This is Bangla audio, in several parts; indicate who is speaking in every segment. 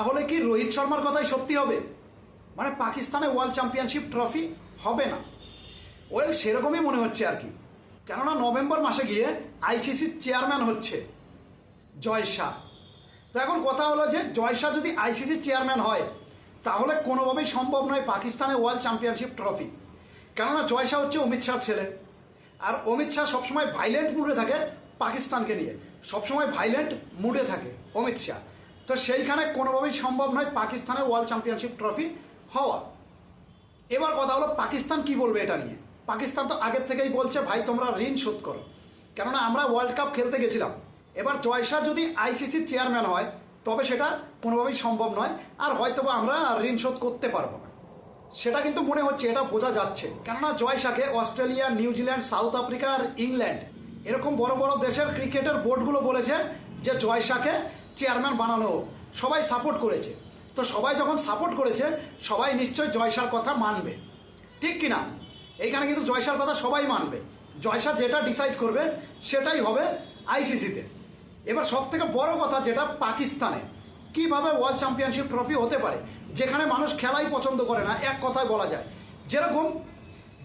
Speaker 1: তাহলে কি রোহিত শর্মার কথাই সত্যি হবে? মানে পাকিস্তানে ওয়ার্ল্ড চ্যাম্পিয়নশিপ ট্রফি হবে না। ওয়েল, সেরকমই মনে হচ্ছে আর কি। কেননা নভেম্বর মাসে গিয়ে আইসিসির চেয়ারম্যান হচ্ছে জয় শাহ। তো এখন কথা হলো যে জয় শাহ যদি আইসিসির চেয়ারম্যান হয়, তাহলে কোনোভাবেই সম্ভব নয় পাকিস্তানে ওয়ার্ল্ড চ্যাম্পিয়নশিপ ট্রফি কেননা জয় শাহ হচ্ছে অমিত শাহর ছেলে। আর অমিত শাহ সবসময় ভাইলেন্ট মুডে থাকে পাকিস্তানকে নিয়ে। সবসময় ভাইলেন্ট মুডে থাকে অমিত শাহ। তো সেইখানে কোনোভাবেই সম্ভব নয় পাকিস্তানের ওয়ার্ল্ড চ্যাম্পিয়নশিপ ট্রফি হওয়া। এবার কথা হলো, পাকিস্তান কি বলবে এটা নিয়ে? পাকিস্তান তো আগের থেকেই বলছে, ভাই, তোমরা ঋণ শোধ করো। কেননা আমরা ওয়ার্ল্ড কাপ খেলতে গেছিলাম। এবার জয়শাহ যদি আইসিসির চেয়ারম্যান হয়, তবে সেটা কোনোভাবেই সম্ভব নয়, আর হয়তোবা আমরা ঋণ শোধ করতে পারব না। সেটা কিন্তু মনে হচ্ছে, এটা বোঝা যাচ্ছে। কেননা জয়শাকে Australia New Zealand South Africa আর ইংল্যান্ড, এরকম বড় বড় দেশের ক্রিকেটের বোর্ডগুলো বলেছে যে জয়শাকে চেয়ারম্যান বানানো সবাই সাপোর্ট করেছে। তো সবাই যখন সাপোর্ট করেছে, সবাই নিশ্চয়ই জয়শার কথা মানবে। ঠিক কি না এইখানে কিন্তু জয়শার কথা সবাই মানবে। জয়শা যেটা ডিসাইড করবে, সেটাই হবে আইসিসিতে এবার সব থেকে বড় কথা যেটা পাকিস্তানে। কীভাবে ওয়ার্ল্ড চ্যাম্পিয়নশিপ ট্রফি হতে পারে? যেখানে মানুষ খেলাই পছন্দ করে না, এক কথায় বলা যায়। যেরকম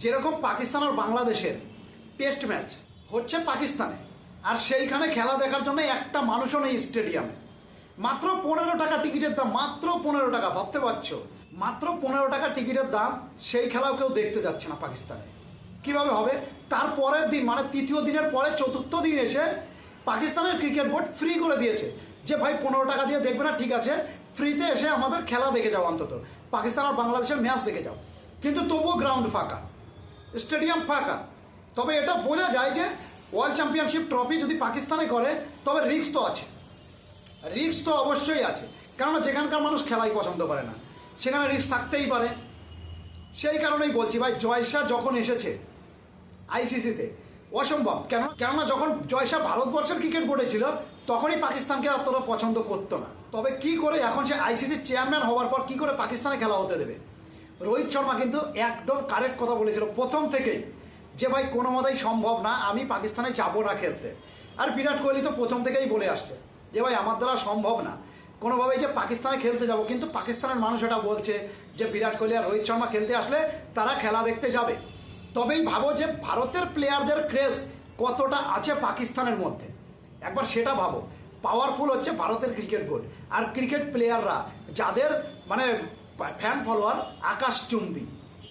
Speaker 1: যেরকম পাকিস্তান আর বাংলাদেশের টেস্ট ম্যাচ হচ্ছে পাকিস্তানে। আর সেইখানে খেলা দেখার জন্য একটা মানুষও নেই স্টেডিয়ামে মাত্র পনেরো টাকা টিকিটের দাম, মাত্র পনেরো টাকা, ভাবতে পারছ? মাত্র পনেরো টাকা টিকিটের দাম সেই খেলাও কেউ দেখতে যাচ্ছে না পাকিস্তানে। কীভাবে হবে? তার পরের দিন মানে তৃতীয় দিনের পরে চতুর্থ দিন এসে পাকিস্তানের ক্রিকেট বোর্ড ফ্রি করে দিয়েছে যে, ভাই, পনেরো টাকা দিয়ে দেখবে না, ঠিক আছে ফ্রিতে এসে আমাদের খেলা দেখে যাও অন্তত। পাকিস্তান আর বাংলাদেশের ম্যাচ দেখে যাও। কিন্তু তবুও গ্রাউন্ড ফাঁকা স্টেডিয়াম ফাঁকা। তবে এটা বোঝা যায় যে ওয়ার্ল্ড চ্যাম্পিয়নশিপ ট্রফি যদি পাকিস্তানে করে, তবে রিস্ক তো আছে। রিস্ক তো অবশ্যই আছে। কেননা যেখানকার মানুষ খেলাই পছন্দ করে না, সেখানে রিক্স থাকতেই পারে। সেই কারণেই বলছি ভাই জয়সা যখন এসেছে আইসিসিতে অসম্ভব। কেন কেননা যখন জয়শাহ ভারতবর্ষের ক্রিকেট বোর্ডে ছিল, তখনই পাকিস্তানকে অতটা পছন্দ করতো না। তবে কি করে এখন সে আইসিসির চেয়ারম্যান হওয়ার পর কি করে পাকিস্তানে খেলা হতে দেবে? রোহিত শর্মা কিন্তু একদম কারেক্ট কথা বলেছিল প্রথম থেকেই, যে ভাই কোনো মতেই সম্ভব না, আমি পাকিস্তানে যাব না খেলতে। আর বিরাট কোহলি তো প্রথম থেকেই বলে আসছে। যে ভাই, আমার দ্বারা সম্ভব না। কোনোভাবেই যে পাকিস্তানে খেলতে যাব, কিন্তু পাকিস্তানের মানুষ এটা বলছে যে বিরাট কোহলি আর রোহিত শর্মা খেলতে আসলে তারা খেলা দেখতে যাবে। তবেই ভাবো যে ভারতের প্লেয়ারদের ক্রেজ কতটা আছে পাকিস্তানের মধ্যে। একবার সেটা ভাবো। পাওয়ারফুল হচ্ছে ভারতের ক্রিকেট বোর্ড আর ক্রিকেট প্লেয়াররা যাদের মানে ফ্যান ফলোয়ার আকাশচুম্বী